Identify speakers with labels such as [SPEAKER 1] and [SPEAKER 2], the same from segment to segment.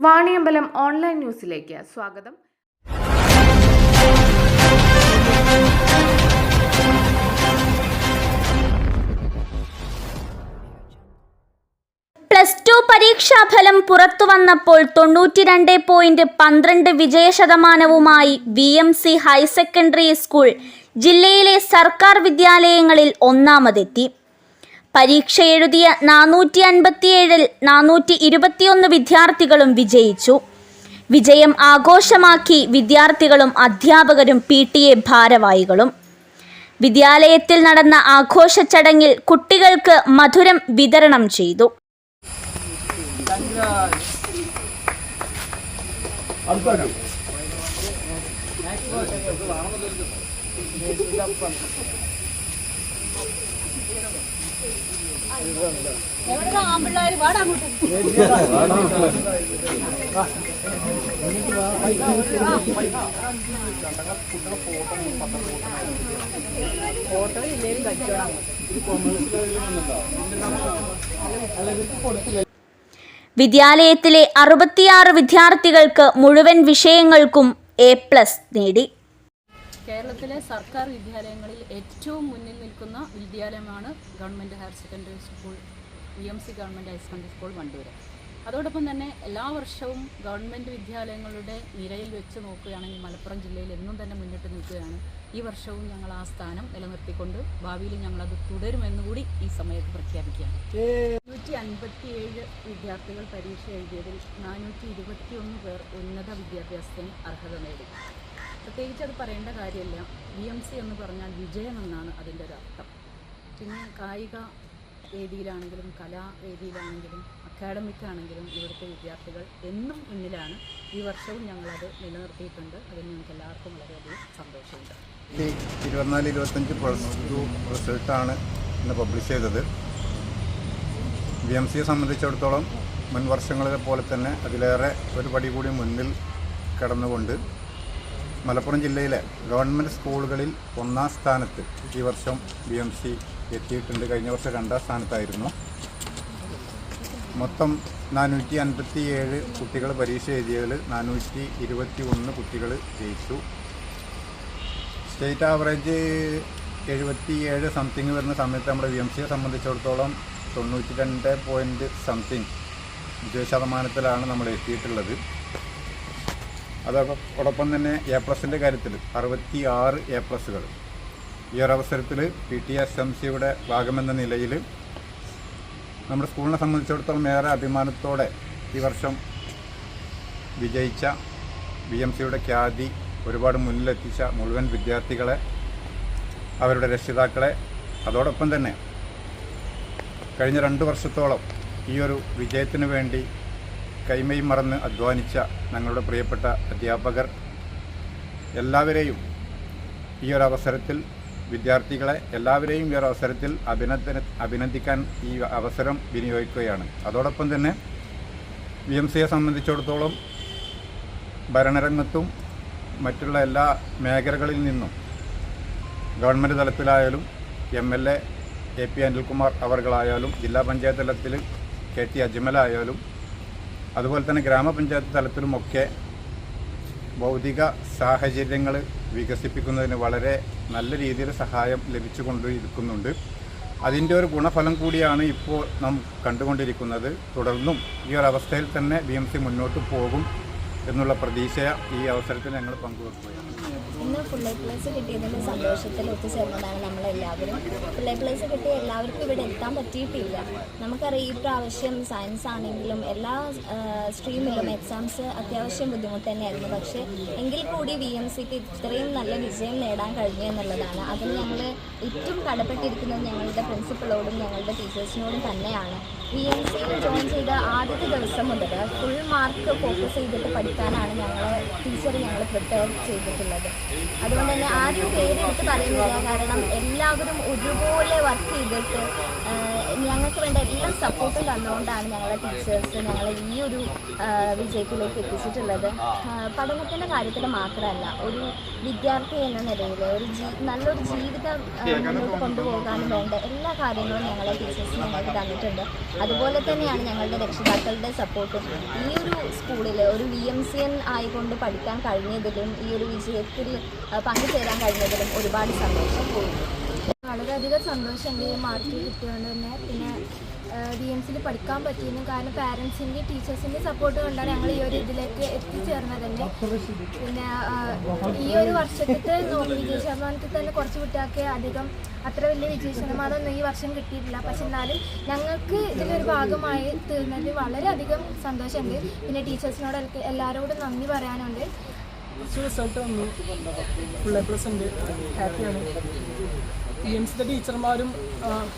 [SPEAKER 1] Vaniyambalam online ന്യൂസിലേക്ക് സ്വാഗതം.
[SPEAKER 2] Plus two പരീക്ഷാഫലം പുറത്തുവന്നപ്പോൾ തൊണ്ണൂറ്റിരണ്ട് പോയിന്റ് പന്ത്രണ്ട് വിജയശതമാനവുമായി V M C higher secondary school ജില്ലയിലെ സർക്കാർ വിദ്യാലയങ്ങളിൽ ഒന്നാമതെത്തി. പരീക്ഷ എഴുതിയ നാനൂറ്റി അൻപത്തിയേഴിൽ നാനൂറ്റി ഇരുപത്തിയൊന്ന് വിദ്യാർത്ഥികളും വിജയിച്ചു. വിജയം ആഘോഷമാക്കി വിദ്യാർത്ഥികളും അധ്യാപകരും പി ടി എ ഭാരവാഹികളും. വിദ്യാലയത്തിൽ നടന്ന ആഘോഷ ചടങ്ങിൽ കുട്ടികൾക്ക് മധുരം വിതരണം ചെയ്തു. വിദ്യാലയത്തിലെ അറുപത്തിയാറ് വിദ്യാർത്ഥികൾക്ക് മുഴുവൻ വിഷയങ്ങൾക്കും എ പ്ലസ് നേടി.
[SPEAKER 3] കേരളത്തിലെ സർക്കാർ വിദ്യാലയങ്ങളിൽ ഏറ്റവും മുന്നിൽ നിൽക്കുന്ന വിദ്യാലയമാണ് government higher secondary school V M C government higher secondary school Wandoor. അതോടൊപ്പം തന്നെ എല്ലാ വർഷവും ഗവൺമെന്റ് വിദ്യാലയങ്ങളുടെ നിരയിൽ വെച്ച് നോക്കുകയാണെങ്കിൽ മലപ്പുറം ജില്ലയിൽ എന്നും തന്നെ മുന്നിട്ട് നിൽക്കുകയാണ്. ഈ വർഷവും ഞങ്ങൾ ആ സ്ഥാനം നിലനിർത്തിക്കൊണ്ട് ഭാവിയിൽ ഞങ്ങളത് തുടരുമെന്നുകൂടി ഈ സമയത്ത് പ്രഖ്യാപിക്കുകയാണ്. നൂറ്റി അൻപത്തിയേഴ് വിദ്യാർത്ഥികൾ പരീക്ഷ എഴുതിയതിൽ നാനൂറ്റി ഇരുപത്തിയൊന്ന് പേർ ഉന്നത വിദ്യാഭ്യാസത്തിന് അർഹത നേടി. പ്രത്യേകിച്ച് അത് പറയേണ്ട കാര്യമില്ല. ബി എം സി എന്ന് പറഞ്ഞാൽ വിജയം എന്നാണ് അതിന്റെ ഒരു അർത്ഥം. പിന്നെ കായിക വേദിയിലാണെങ്കിലും കലാവേദിയിലാണെങ്കിലും അക്കാഡമിക് ആണെങ്കിലും ഇവിടുത്തെ വിദ്യാർത്ഥികൾ എന്നും മുന്നിലാണ് ഈ വർഷവും ഞങ്ങളത് നിലനിർത്തിയിട്ടുണ്ട്. അതിന് ഞങ്ങൾക്ക് എല്ലാവർക്കും വളരെയധികം സന്തോഷമുണ്ട്.
[SPEAKER 4] ഇരുപത്തിനാല് ഇരുപത്തഞ്ച് പ്ലസ് ടു റിസൾട്ടാണ് ഇന്ന് പബ്ലിഷ് ചെയ്തത്. ബി എം സിയെ സംബന്ധിച്ചിടത്തോളം മുൻ വർഷങ്ങളെ പോലെ തന്നെ അതിലേറെ ഒരു പടി കൂടി മുന്നിൽ കടന്നുകൊണ്ട് മലപ്പുറം ജില്ലയിലെ ഗവൺമെന്റ് സ്കൂളുകളിൽ ഒന്നാം സ്ഥാനത്ത് ഈ വർഷം ബി എം സി എത്തിയിട്ടുണ്ട്. കഴിഞ്ഞ വർഷം രണ്ടാം സ്ഥാനത്തായിരുന്നു. മൊത്തം നാനൂറ്റി അൻപത്തി ഏഴ് കുട്ടികൾ പരീക്ഷ എഴുതിയതിൽ നാനൂറ്റി ഇരുപത്തി ഒന്ന് കുട്ടികൾ ജയിച്ചു. സ്റ്റേറ്റ് ആവറേജ് എഴുപത്തി ഏഴ് സംതിങ് വരുന്ന സമയത്ത് നമ്മുടെ വി എം സിയെ സംബന്ധിച്ചിടത്തോളം തൊണ്ണൂറ്റി രണ്ട് പോയിന്റ് സംതിങ് വിജയ ശതമാനത്തിലാണ് നമ്മൾ എത്തിയിട്ടുള്ളത്. അതോടൊപ്പം തന്നെ എ പ്ലസിന്റെ കാര്യത്തിൽ അറുപത്തി ആറ് എ പ്ലസുകൾ ഈ അവസരത്തിൽ പി ടി എസ് എം സിയുടെ ഭാഗമെന്ന നിലയിൽ നമ്മുടെ സ്കൂളിനെ സംബന്ധിച്ചിടത്തോളം ഏറെ അഭിമാനത്തോടെ ഈ വർഷം വിജയിച്ച ബി എം സിയുടെ ഖ്യാതി ഒരുപാട് മുന്നിലെത്തിച്ച മുഴുവൻ വിദ്യാർത്ഥികളെ അവരുടെ രക്ഷിതാക്കളെ അതോടൊപ്പം തന്നെ കഴിഞ്ഞ രണ്ട് വർഷത്തോളം ഈ ഒരു വിജയത്തിന് വേണ്ടി കൈമയും മറന്ന് അധ്വാനിച്ച ഞങ്ങളുടെ പ്രിയപ്പെട്ട അധ്യാപകർ എല്ലാവരെയും ഈ ഒരു അവസരത്തിൽ വിദ്യാർത്ഥികളെ എല്ലാവരെയും ഈ ഒരു അവസരത്തിൽ അഭിനന്ദന അഭിനന്ദിക്കാൻ ഈ അവസരം വിനിയോഗിക്കുകയാണ്. അതോടൊപ്പം തന്നെ വി എം സിയെ സംബന്ധിച്ചിടത്തോളം ഭരണരംഗത്തും മറ്റുള്ള എല്ലാ മേഖലകളിൽ നിന്നും government തലത്തിലായാലും M L A A P Anilkumar അവർകളായാലും ജില്ലാ പഞ്ചായത്ത് തലത്തിൽ കെ ടി അജ്മലായാലും അതുപോലെ തന്നെ ഗ്രാമപഞ്ചായത്ത് തലത്തിലുമൊക്കെ ഭൗതിക സാഹചര്യങ്ങൾ വികസിപ്പിക്കുന്നതിന് വളരെ നല്ല രീതിയിൽ സഹായം ലഭിച്ചുകൊണ്ടിരിക്കുന്നുണ്ട്. അതിന്റെ ഒരു ഗുണഫലം കൂടിയാണ് ഇപ്പോൾ നാം കണ്ടുകൊണ്ടിരിക്കുന്നത്. തുടർന്നും ഈ ഒരു അവസ്ഥയിൽ തന്നെ ബി മുന്നോട്ട് പോകും എന്നുള്ള പ്രതീക്ഷ ഈ അവസരത്തിൽ ഞങ്ങൾ പങ്കുവെക്കുകയാണ്.
[SPEAKER 5] ഇന്ന് ഫുൾ എ പ്ലസ് കിട്ടിയതിന്റെ സന്തോഷത്തിൽ ഒത്തുചേർന്നതാണ് നമ്മളെല്ലാവരും. ഫുൾ എ പ്ലസ് കിട്ടിയ എല്ലാവർക്കും ഇവിടെ എത്താൻ പറ്റിയിട്ടില്ല. നമുക്കറിയാം ഈ പ്രാവശ്യം സയൻസ് ആണെങ്കിലും എല്ലാ സ്ട്രീമിലും എക്സാംസ് അത്യാവശ്യം ബുദ്ധിമുട്ട് തന്നെയായിരുന്നു പക്ഷേ എങ്കിൽ കൂടി വി എം സിക്ക് ഇത്രയും നല്ല വിജയം നേടാൻ കഴിഞ്ഞു എന്നുള്ളതാണ്. അതിന് ഞങ്ങൾ ഏറ്റവും കടപ്പെട്ടിരിക്കുന്നത് ഞങ്ങളുടെ പ്രിൻസിപ്പളോടും ഞങ്ങളുടെ ടീച്ചേഴ്സിനോടും തന്നെയാണ്. വി എം സിയിൽ ജോയിൻ ചെയ്ത ആദ്യത്തെ ദിവസം മുതൽ ഫുൾ മാർക്ക് ഫോക്കസ് ചെയ്തിട്ട് പഠിക്കാനാണ് ഞങ്ങളെ ടീച്ചർ ഞങ്ങൾ പ്രിപ്പയർ ചെയ്തിട്ടുള്ളത്. അതുകൊണ്ട് തന്നെ ആരും പേരെടുത്ത് പറയുന്നില്ല. കാരണം എല്ലാവരും ഒരുപോലെ വർക്ക് ചെയ്തിട്ട് ഞങ്ങൾക്ക് വേണ്ട എല്ലാം സപ്പോർട്ടും തന്നുകൊണ്ടാണ് ഞങ്ങളെ ടീച്ചേഴ്സ് ഞങ്ങളെ ഈ ഒരു വിജയത്തിലേക്ക് എത്തിച്ചിട്ടുള്ളത്. പഠനത്തിന്റെ കാര്യത്തിൽ മാത്രമല്ല ഒരു വിദ്യാർത്ഥി എന്ന നിലയിൽ ഒരു നല്ലൊരു ജീവിതം മുന്നോട്ട് കൊണ്ടുപോകാനും വേണ്ട എല്ലാ കാര്യങ്ങളും ഞങ്ങളെ ടീച്ചേഴ്സ് ഞങ്ങൾക്ക് തന്നിട്ടുണ്ട്. അതുപോലെ തന്നെയാണ് ഞങ്ങളുടെ രക്ഷിതാക്കളുടെ സപ്പോർട്ടും ഈ ഒരു സ്കൂളിൽ ഒരു വി എം സി എൻ ആയിക്കൊണ്ട് പഠിക്കാൻ കഴിഞ്ഞതിലും ഈ ഒരു വിജയത്തിൽ പങ്കുചേരാൻ കഴിഞ്ഞതിലും ഒരുപാട് സന്തോഷം.
[SPEAKER 6] വളരെയധികം സന്തോഷം. ഈ മാർക്ക് കിട്ടിയതുകൊണ്ട് തന്നെ. പിന്നെ ബി എം സിയിൽ പഠിക്കാൻ പറ്റിയിരുന്നു കാരണം പാരൻസിന്റെ ടീച്ചേഴ്സിന്റെ സപ്പോർട്ട് കൊണ്ടാണ് ഞങ്ങൾ ഈ ഒരു ഇതിലേക്ക് എത്തിച്ചേർന്നത് തന്നെ പിന്നെ ഈ ഒരു വർഷത്തെ വിജയ ശതമാനത്തിൽ തന്നെ കുറച്ച് കുട്ടികൾക്ക് അധികം അത്ര വലിയ വിജയ ശതമാനമൊന്നും ഈ വർഷം കിട്ടിയിട്ടില്ല. പക്ഷെ എന്നാലും ഞങ്ങൾക്ക് ഇതിലൊരു ഭാഗമായി തീർന്നതിൽ വളരെയധികം സന്തോഷമുണ്ട്. പിന്നെ ടീച്ചേഴ്സിനോട് എല്ലാവരോടും നന്ദി പറയാനുണ്ട്.
[SPEAKER 7] റിസൾട്ട് വന്നു. ഫുൾ എ പ്ലസ് ഉണ്ട്. ഹാപ്പിയാണ് പി എം സിയുടെ ടീച്ചർമാരും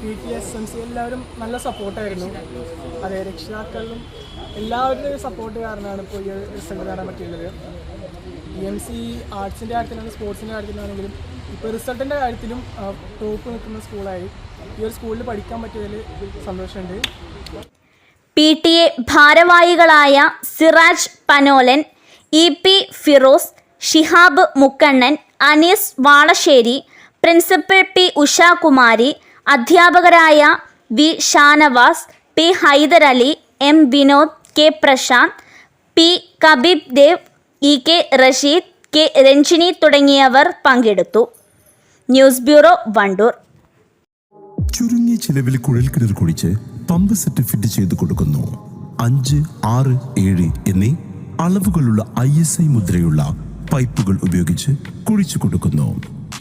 [SPEAKER 7] P T S M C എല്ലാവരും നല്ല സപ്പോർട്ടായിരുന്നു. അതെ രക്ഷിതാക്കളും എല്ലാവരുടെയും സപ്പോർട്ട് കാരണമാണ് ഇപ്പോൾ ഈ റിസൾട്ട് നേടാൻ പറ്റിയുള്ളത് പി എം സി ആർട്സിന്റെ കാര്യത്തിലാണെങ്കിലും സ്പോർട്സിന്റെ കാര്യത്തിലാണെങ്കിലും ഇപ്പോൾ റിസൾട്ടിന്റെ കാര്യത്തിലും ടോപ്പ് നിൽക്കുന്ന സ്കൂളായി ഈ ഒരു സ്കൂളിൽ പഠിക്കാൻ പറ്റിയതിൽ സന്തോഷമുണ്ട്.
[SPEAKER 2] പി ടി എ ഭാരവാഹികളായ Siraj Panolan E P Firoz Shihab Mukkannan Anees Valasseri principal P Ushakumari അധ്യാപകരായ V Shanavas P Haidarali M Vinod K Prashanth P Kabeeb Dev E K Rasheed K Ranjini തുടങ്ങിയവർ പങ്കെടുത്തു. News bureau Wandoor.
[SPEAKER 8] ചുരുങ്ങിയ ചിലവിൽ കുഴൽക്കിണർ കുഴിച്ച് pump set fit ചെയ്ത് കൊടുക്കുന്നു. അഞ്ച് ആറ് ഏഴ് എന്നീ അളവുകളുള്ള ഐ എസ് ഐ മുദ്രയുള്ള പൈപ്പുകൾ ഉപയോഗിച്ച് കുഴിച്ചു കൊടുക്കുന്നു.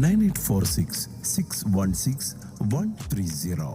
[SPEAKER 8] Nine eight four six six one six one three zero